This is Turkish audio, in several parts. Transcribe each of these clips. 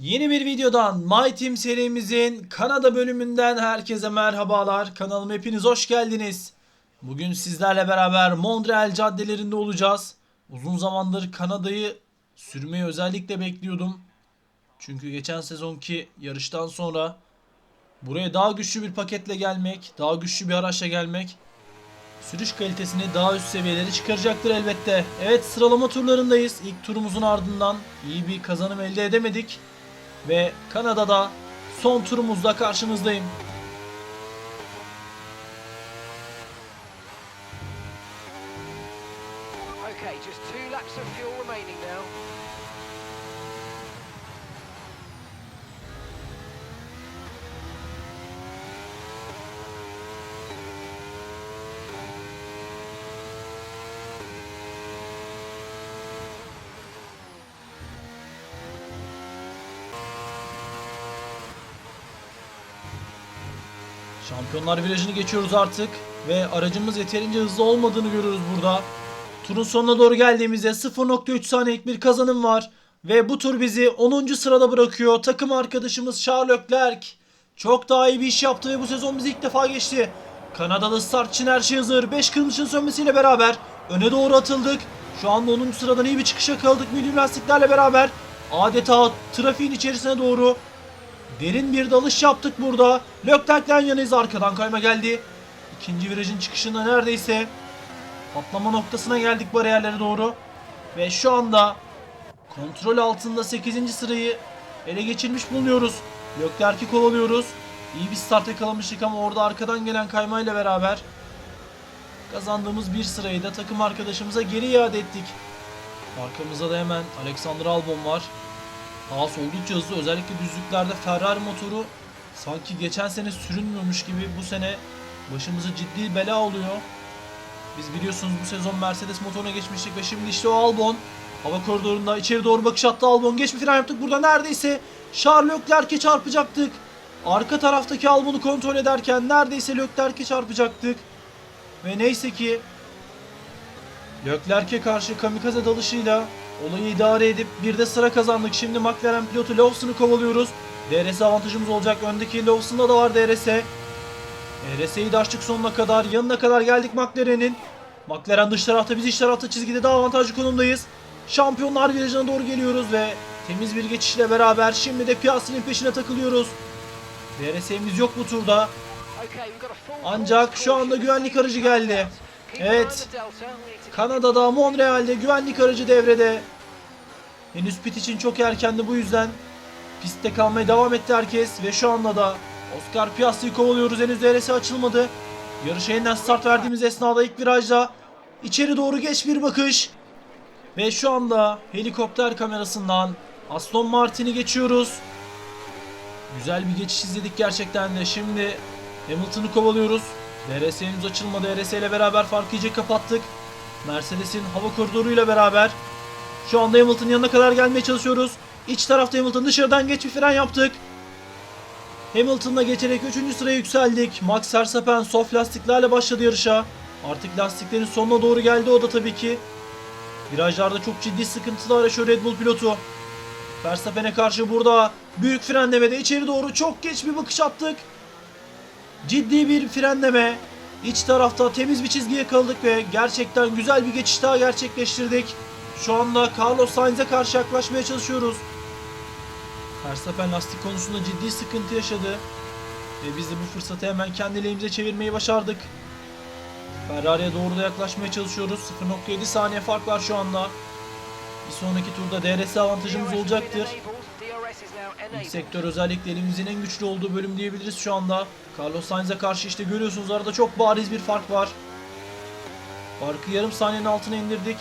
Yeni bir videodan My Team serimizin Kanada bölümünden herkese merhabalar. Kanalıma hepiniz hoş geldiniz. Bugün sizlerle beraber Montreal caddelerinde olacağız. Uzun zamandır Kanada'yı sürmeyi özellikle bekliyordum. Çünkü geçen sezonki yarıştan sonra buraya daha güçlü bir paketle gelmek, daha güçlü bir araçla gelmek sürüş kalitesini daha üst seviyelere çıkaracaktır elbette. Evet sıralama turlarındayız. İlk turumuzun ardından iyi bir kazanım elde edemedik. Ve Kanada'da son turumuzda karşınızdayım. Okay, just two laps of fuel remaining now. Şampiyonlar virajını geçiyoruz artık ve aracımız yeterince hızlı olmadığını görüyoruz burada. Turun sonuna doğru geldiğimizde 0.3 saniyelik bir kazanım var ve bu tur bizi 10. sırada bırakıyor. Takım arkadaşımız Charles Leclerc çok daha iyi bir iş yaptı ve bu sezon bizi ilk defa geçti. Kanadalı start için her şey hazır. 5 kırmızının sönmesiyle beraber öne doğru atıldık. Şu anda 10. sıradan iyi bir çıkış yakaladık medium lastiklerle beraber. Adeta trafiğin içerisine doğru Derin bir dalış yaptık burada. Leclerc'den yanıyız arkadan kayma geldi. İkinci virajın çıkışında neredeyse patlama noktasına geldik bariyerlere doğru. Ve şu anda kontrol altında 8. sırayı ele geçirmiş bulunuyoruz. Leclerc'i kovalıyoruz. İyi bir start yakalamıştık ama orada arkadan gelen kaymayla beraber kazandığımız bir sırayı da takım arkadaşımıza geri iade ettik. Arkamızda da hemen Alexander Albon var. Haas oldukça hızlı. Özellikle düzlüklerde Ferrari motoru sanki geçen sene sürünmüyormuş gibi bu sene başımıza ciddi bela oluyor. Biz biliyorsunuz bu sezon Mercedes motoruna geçmiştik ve şimdi işte o Albon hava koridorunda içeri doğru bakış attı Albon. Geç bir fren yaptık. Burada neredeyse Charles Leclerc'e çarpacaktık. Arka taraftaki Albon'u kontrol ederken neredeyse Leclerc'e çarpacaktık. Ve neyse ki Leclerc'e karşı kamikaze dalışıyla olayı idare edip bir de sıra kazandık. Şimdi McLaren pilotu Lawson'u kovalıyoruz. DRS avantajımız olacak. Öndeki Lawson'da da var DRS. DRS'yi de açtık sonuna kadar. Yanına kadar geldik McLaren'in. McLaren dış tarafta biz iç tarafta çizgide daha avantajlı konumdayız. Şampiyonlar virajına doğru geliyoruz ve temiz bir geçişle beraber şimdi de Piastri'nin peşine takılıyoruz. DRS'imiz yok bu turda. Ancak şu anda güvenlik aracı geldi. Evet. Kanada'da Montreal'de güvenlik aracı devrede. Henüz pit için çok erkendi bu yüzden pistte kalmaya devam etti herkes ve şu anda da Oscar Piastri'yi kovalıyoruz. Henüz DRS açılmadı. Yarışa yeniden start verdiğimiz esnada ilk virajda içeri doğru geç bir bakış. Ve şu anda helikopter kamerasından Aston Martin'i geçiyoruz. Güzel bir geçiş izledik gerçekten de. Şimdi Hamilton'ı kovalıyoruz. DRS henüz açılmadı. DRS ile beraber farkı iyice kapattık. Mercedes'in hava koridoruyla beraber şu anda Hamilton'ın yanına kadar gelmeye çalışıyoruz. İç tarafta Hamilton dışarıdan geç bir fren yaptık. Hamilton'la geçerek 3. sıraya yükseldik. Max Verstappen soft lastiklerle başladı yarışa. Artık lastiklerin sonuna doğru geldi o da tabii ki. Virajlarda çok ciddi sıkıntılar yaşıyor Red Bull pilotu. Verstappen'e karşı burada büyük frenlemede içeri doğru çok geç bir bakış attık. Ciddi bir frenleme. İç tarafta temiz bir çizgi yakaladık ve gerçekten güzel bir geçiş daha gerçekleştirdik. Şu anda Carlos Sainz'e karşı yaklaşmaya çalışıyoruz. Verstappen lastik konusunda ciddi sıkıntı yaşadı. Ve biz de bu fırsatı hemen kendi lehimize çevirmeyi başardık. Ferrari'ye doğru da yaklaşmaya çalışıyoruz. 0.7 saniye fark var şu anda. Bir sonraki turda DRS avantajımız olacaktır. been enabled. DRS is now İlk sektör özellikle elimizin en güçlü olduğu bölüm diyebiliriz şu anda. Carlos Sainz'e karşı işte görüyorsunuz arada çok bariz bir fark var. Farkı yarım saniyenin altına indirdik.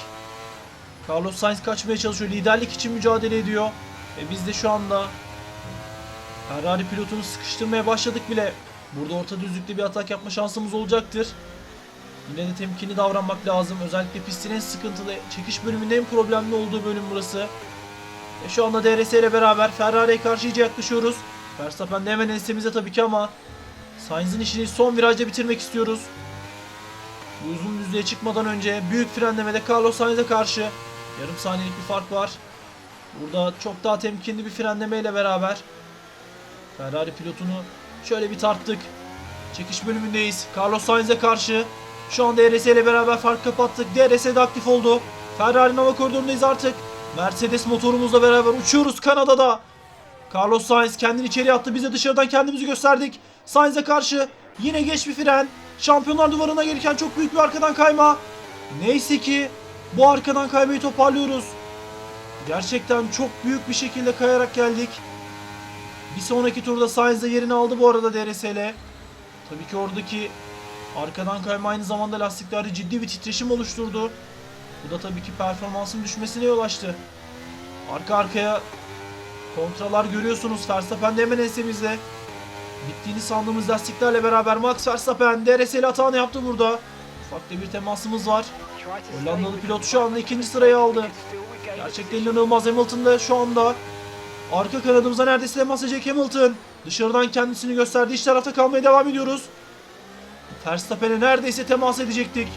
Carlos Sainz kaçmaya çalışıyor. Liderlik için mücadele ediyor. Ve biz de şu anda Ferrari pilotunu sıkıştırmaya başladık bile. Burada orta düzlükte bir atak yapma şansımız olacaktır. Yine de temkinli davranmak lazım. Özellikle pistin en sıkıntılı, çekiş bölümünün en problemli olduğu bölüm burası. E şu anda DRS ile beraber Ferrari'ye karşı yaklaşıyoruz. Verstappen de hemen ensemize tabii ki ama Sainz'in işini son virajda bitirmek istiyoruz. Bu uzun düzlüğe çıkmadan önce büyük frenlemede Carlos Sainz'e karşı yarım saniyelik bir fark var. Burada çok daha temkinli bir frenlemeyle beraber Ferrari pilotunu şöyle bir tarttık. Çekiş bölümündeyiz. Carlos Sainz'e karşı. Şu anda DRS ile beraber fark kapattık. DRS de aktif oldu. Ferrari'nin hava koridorundayız artık. Mercedes motorumuzla beraber uçuyoruz Kanada'da. Carlos Sainz kendini içeri attı. Biz de dışarıdan kendimizi gösterdik. Sainz'e karşı yine geç bir fren. Şampiyonlar duvarına gelirken çok büyük bir arkadan kayma. Neyse ki bu arkadan kaymayı toparlıyoruz. Gerçekten çok büyük bir şekilde kayarak geldik. Bir sonraki turda Sainz de yerini aldı bu arada DRS ile. Tabii ki oradaki arkadan kayma aynı zamanda lastiklerde ciddi bir titreşim oluşturdu. Bu da tabii ki performansın düşmesine yol açtı. Arka arkaya kontralar görüyorsunuz. Verstappen de hemen ensemizde. Bittiğini sandığımız lastiklerle beraber Max Verstappen DRS ile hatanı yaptı burada. Ufak da bir temasımız var. Hollandalı pilot şu anda ikinci sırayı aldı. Gerçekten inanılmaz Hamilton da şu anda arka kanadımıza neredeyse temas edecek Hamilton. Dışarıdan kendisini gösterdi. İç tarafta kalmaya devam ediyoruz. Verstappen'e neredeyse temas edecektik.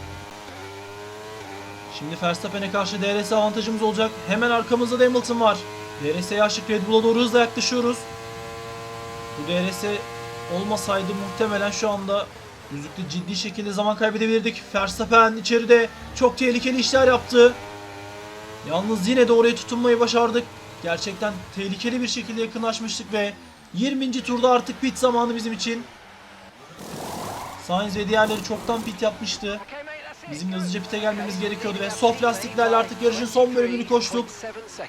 Şimdi Verstappen'e karşı DRS avantajımız olacak. Hemen arkamızda da Hamilton var. DRS'ye aşık Red Bull'a doğru hızla yaklaşıyoruz. Bu DRS olmasaydı muhtemelen şu anda Düzlükte ciddi şekilde zaman kaybedebilirdik. Verstappen içeride çok tehlikeli işler yaptı. Yalnız yine de tutunmayı başardık. Gerçekten tehlikeli bir şekilde yakınlaşmıştık ve 20. turda artık pit zamanı bizim için. Sainz ve diğerleri çoktan pit yapmıştı. Bizim de hızlıca pite gelmemiz gerekiyordu ve soft lastiklerle artık yarışın son bölümünü koştuk.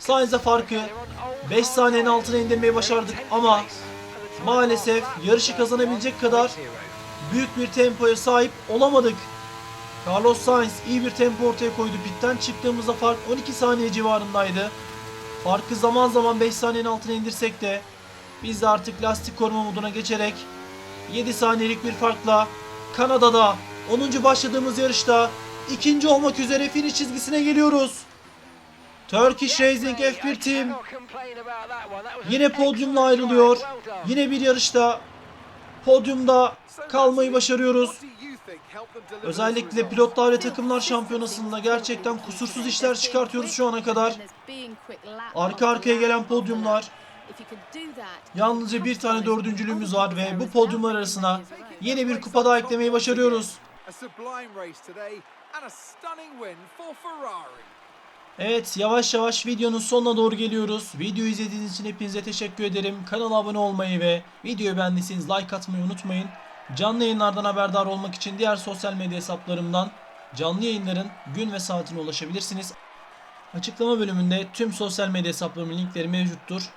Sainz'e farkı 5 saniyenin altına indirmeyi başardık ama maalesef yarışı kazanabilecek kadar büyük bir tempoya sahip olamadık. Carlos Sainz iyi bir tempo ortaya koydu. Pitten çıktığımızda fark 12 saniye civarındaydı. Farkı zaman zaman 5 saniyenin altına indirsek de biz de artık lastik koruma moduna geçerek 7 saniyelik bir farkla Kanada'da 10. başladığımız yarışta ikinci olmak üzere finish çizgisine geliyoruz. Turkish Racing F1 Team yine podyumla ayrılıyor. Yine bir yarışta podyumda kalmayı başarıyoruz. Özellikle pilotlar ve takımlar şampiyonasında gerçekten kusursuz işler çıkartıyoruz şu ana kadar. Arka arkaya gelen podyumlar. Yalnızca bir tane dördüncülüğümüz var ve bu podyumlar arasına yeni bir kupa daha eklemeyi başarıyoruz. A sublime race today and a stunning win for Ferrari. Evet yavaş yavaş videonun sonuna doğru geliyoruz. Videoyu izlediğiniz için hepinize teşekkür ederim. Kanala abone olmayı ve videoyu beğendiyseniz like atmayı unutmayın. Canlı yayınlardan haberdar olmak için diğer sosyal medya hesaplarımdan canlı yayınların gün ve saatine ulaşabilirsiniz. Açıklama bölümünde tüm sosyal medya hesaplarımın linkleri mevcuttur.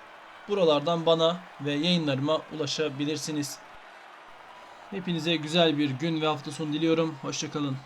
Buralardan bana ve yayınlarıma ulaşabilirsiniz. Hepinize güzel bir gün ve hafta sonu diliyorum. Hoşçakalın.